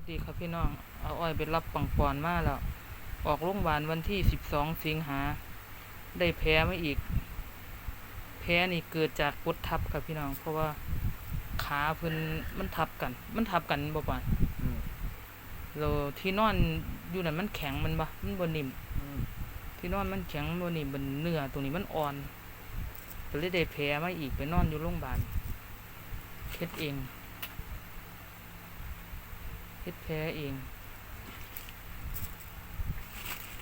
วัสดีครับพี่น้อง เอาอ้อยไปรับปังปอนมาแล้ว ออกโรงพยาบาลวันที่สิบสองสิงหา ได้แผลมาอีกแผลนี่เกิดจากกดทับครับพี่น้อง เพราะว่าขาเพิ่นมันทับกัน มันทับกันบ่ปานอืมเราที่นอนอยู่นั่นมันแข็งมันบ่มันบ่นิ่มที่นอนมันแข็งมันบ่นิ่มมันเนื้อตรงนี้มันอ่อนก็เลยได้แผลมาอีกไปนอนอยู่โรงพยาบาลเฮ็ดเอง ดแผลเอง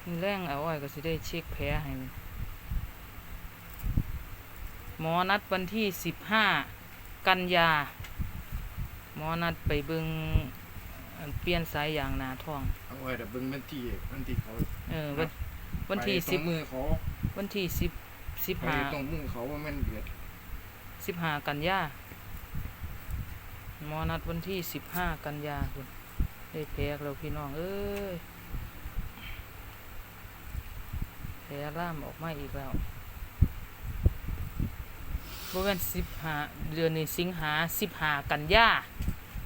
มีแรงเอาอ้อยก็สิได้เช็คแผลให้มันหมอนัดวันที่สิบห้ากันยา หมอนัดไปเบิงอันเปลี่ยนสายยางหนาท้องเอาไว้แต่เบิ่งวันที่วันที่เขาเออวันวันที่ไปตรสิบงมือเขาวันที่สิบสิบไปห้าตรงมือเขาว่ามันเดือดสิบห้ากันยาหมอนัดวันที่สิบห้ากันยาคุณ ได้แผลเราพี่น้องเอ้ยแผลล่ามออกมาอีกแล้วบริเวณสิบห้าเดือนนี้สิงหาสิบห้ากันยา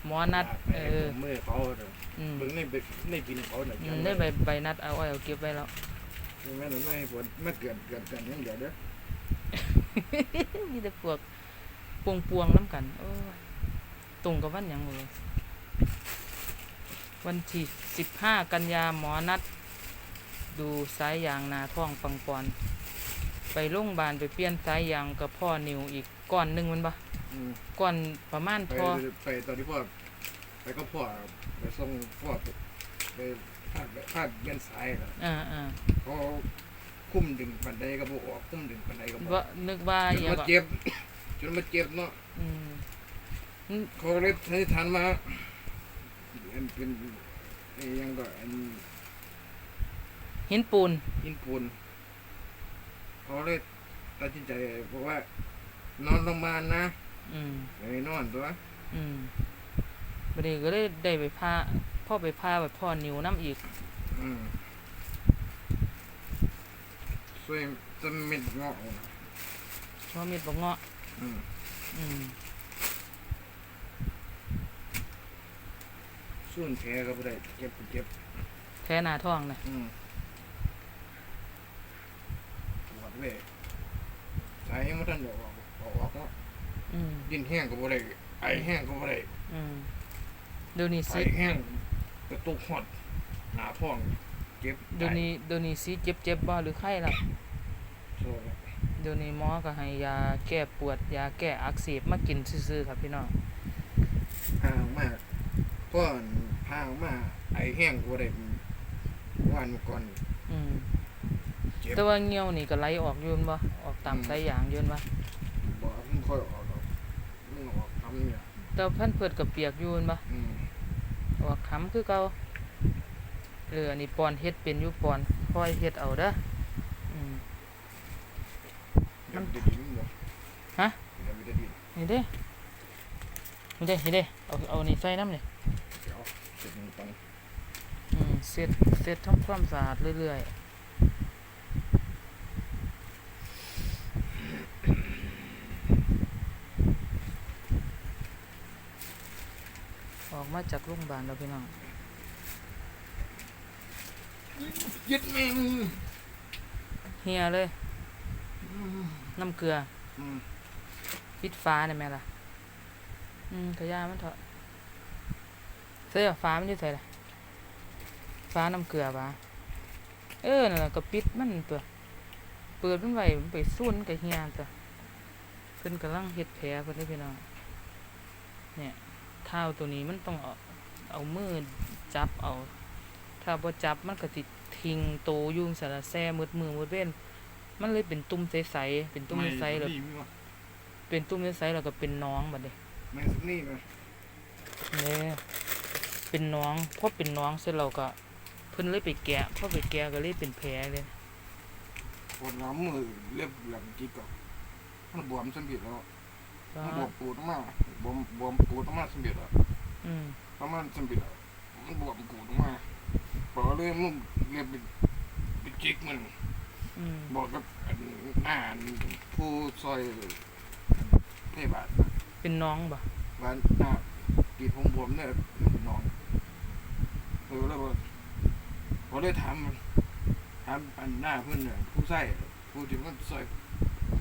หมอนัดไปเอตอรงมือเขาเด้ออืมเบิ่งในเบิ่งในกินเขาน่ะอืมได้ใบใบนัดเอาไว้เอาเก็บไว้แล้วแม่นไม่ให้ผลมาเกิดเกิดกันอย่างเดียวเด้อมีแต่พวกปวงปวงๆน้ำกันโอ้ยตรงกับวันหยังเลย วันที่สิบห้ากันยาหมอนัด ดูสายยางหนาท้องปังปอน ไปโรงพยาบาลไปเปลี่ยนสายยางกับพ่อนิวอีกก้อนหนึ่งแมันปะอืมก้อนประมาณไปพอไปตอนที่พ่อไปก็พ่อไปส่งพ่อไปไปพาดพาดเบียนสายน่ะอ่าอ่าเขาคุ้มดึงปันไดก็บ่ออกคุ้มดึงปันไดก็บ่อว่าอกนึกว่าจอนหย่างมาก็เจ็บจนมาเจ็บเนาะอืม เขาเลยให้ทานมา อันเป็นไอ้ยังก็อันหินปูนอินปูนเขาเลยตัดสินใจเพราะว่า นอนโรงพยาบาลนะอืมไอ้นอนตัวอืมบัดนี้ก็เลยได้ไปพาพ่อไปพาไปพ่อนิวน้ำอีก อืมช่วยจะเม็ดงอกนะเพราะมีดบอกเงาะอืม อืม ส่วนแผลก็บ่ได้เจ็บก็เจ็บแพ้หนาท้องนะอืมปวดเว้ยสายยังไม่ทันเดี๋ยวออกออกออกเนาะอืมดินแห้งก็บ่ได้ไอแห้งก็บ่ได้อืมเดี๋ยวนี้ไอสิแห้งกระตุกหอดหนาท้องเจ็บเดี๋ยวนี้เดี๋ยวนี้สิเจ็บเจ็บบ่หรือไข้ล่ะโซ่เดี๋ยวนี้หมอก็ให้ยาแก้ปวดยาแก้อักเสบมากินซื่อๆครับพี่น้องห่างมากก้ อนห่างมากไอแห้งก็บ่ได้วันเมื่อก่อนอืมเจ็บแต่ว่าเงี้ยวนี่ก็ไหลออกอยืนบ่ออกตามอืมสายยางอยืนบ่บ่มันค่อยออกดอกมันออกทำเนี่ยแต่ว่าเพิ่นเพิดกับเปียกอยืนบ่อืมออกค้ำคือเก่าเรืออันนี้ปอนเฮ็ดเป็นอยู่ปอนคอยเฮ็ดเอาเด้ออืม มัมันน จะดินบ่ฮะ เดี๋ยวมันจะดินนี่เด้นี่เด้นี่เด้เอาเอานี่ใส่น้ำนี่ เดี๋ยวเสร็จมันต้อง อืม เสร็จเสร็จทำความสะอาดเรื่อยๆออกมาจากโรงพยาบาลแล้วพี่น้องยึดแม่งเฮียเลยอืมน้ำเกลืออืมปิดฟ้าได้ไหมล่ะ อืมขยามันเถอะเสื้อฟ้ามันอยู่ใส่ละ ฟ้าน้ำเกลือปะเออนั่นล่ะก็ปิดมันตัว เปิดมันไว้มันไปซุ่นกับเฮียตัวเพิ่นกำลังเฮ็ดแผลเพิ่นได้อพี่น้อง เนี่ยเท้าตัวนี้มันต้องเอาเอามือจับเอา ถ้าบ่จับมันก็สิทิ้งโตอยุ่จั่งสารแซ่มืดมือมืดเว้น มันเลยเป็นตุ่มใสๆเป็นตุ่มใสๆแล้วไม่มีวะเป็นตุ่มใสๆแล้วก็เป็นหน้องบัดนี้ไม่สักนี่นะเนี่ยเป็นหน้องพอเป็นหน้องเสร็จเราก็ เพิ่นเลยไปแกะพอไปแกะก็เลยเป็นแผลเลยปวดหัวมือเล็บแหลมจิกอะมันบวมสมบิดแล้วว่ามันบวมปูดออกมาบวมบวมปูดออกมาสมบิดอะอืมประมาณสมบิดอะมันบวมปูดออกมาพอเลยมันเล็บเป็นเป็นจิกมันอืมบอกกับอันอ่านผู้ซอยเทบาทเป็นหน้องบ่ว่าหน้าตีผมบวมเนี่ยน้องออแล้วก็ พอได้ถามมันถามอันหน้าเพื่อนน่ะผู้ใส่ผู้ที่มันใส่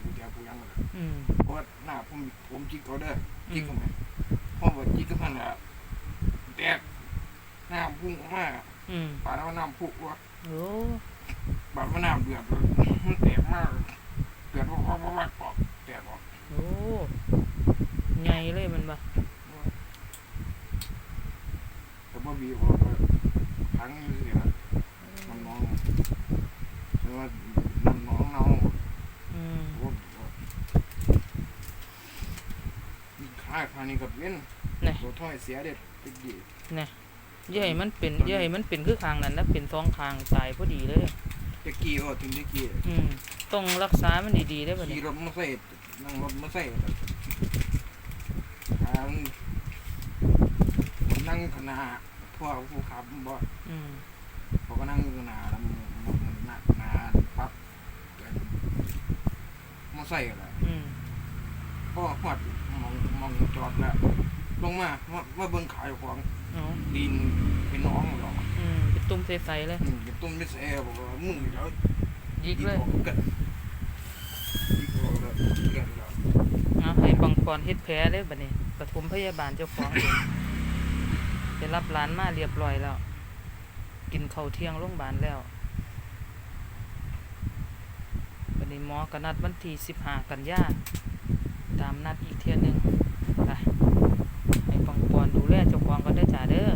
ผู้แก่ผู้ยังนั่นแหละอืมเพราะว่าหน้าผมผมจิกเขาเด้อจิกเขาไหมพ่อบอกจิกก็มันอะแตกน้ำพุ่งออกมาอืมปาดว่าน้ำพุ่งว่าโอ้บาดว่าน้ำเดือดเลยมันแตกมากเดือดว่าว่าว่าว่าปอกแตกออกโอ้ใหญ่เลยมันบ่แต่ว่าบีบอกว่าทั้งนี้เสีย น้ำน้องแต่ว่าน้ำน้องเนาอืมผมว่าค่าคานี้กับเว้นนี่รถถ้อยเสียเด็ดติดดีอย่าให้มันเป็นอย่าให้มันเป็นคือข้างนั้นนะเป็นสองข้างตายพอดีเลยตะกี้ก็ถึงตะกี้อืมต้องรักษามันดีๆได้อบัดนี้ขี่รถมาใส่นั่งรถมาใส่ทางผมนั่งขางหนาพวกผู้ขับบ่อืม เขาก็นั่งอยู่างหนาแล้วมันมันหนักหนาปั๊บมาใส่กันแหละอืมก็หอดมองมองจอดแล้วลงมาว่าว่าเบิ่งขายของเอาดินเป็นน้องหรอกอืมเป็นตุ่มใสๆเลยอืมจะต้มไม่แซ่บอกว่ามึงเดี๋ยวยิกเลยออกันยิกออกแล้วเกิดแล้วเอาให้ปังปอนเฮ็ดแผลเด้อบัดนี้ปฐมพยาบาลเจ้าของเองไปรับหลานมาเรียบร้อยแล้ว กินข้าวเที่ยงโรงพยาบาลแล้ววันนี้หมอก็นัดวันที่สิบห้ากันยาตามนัดอีกเที่ยหนึงไปให้ปังปอนดูแลเจ้าของก็ได้จ้าเด้อ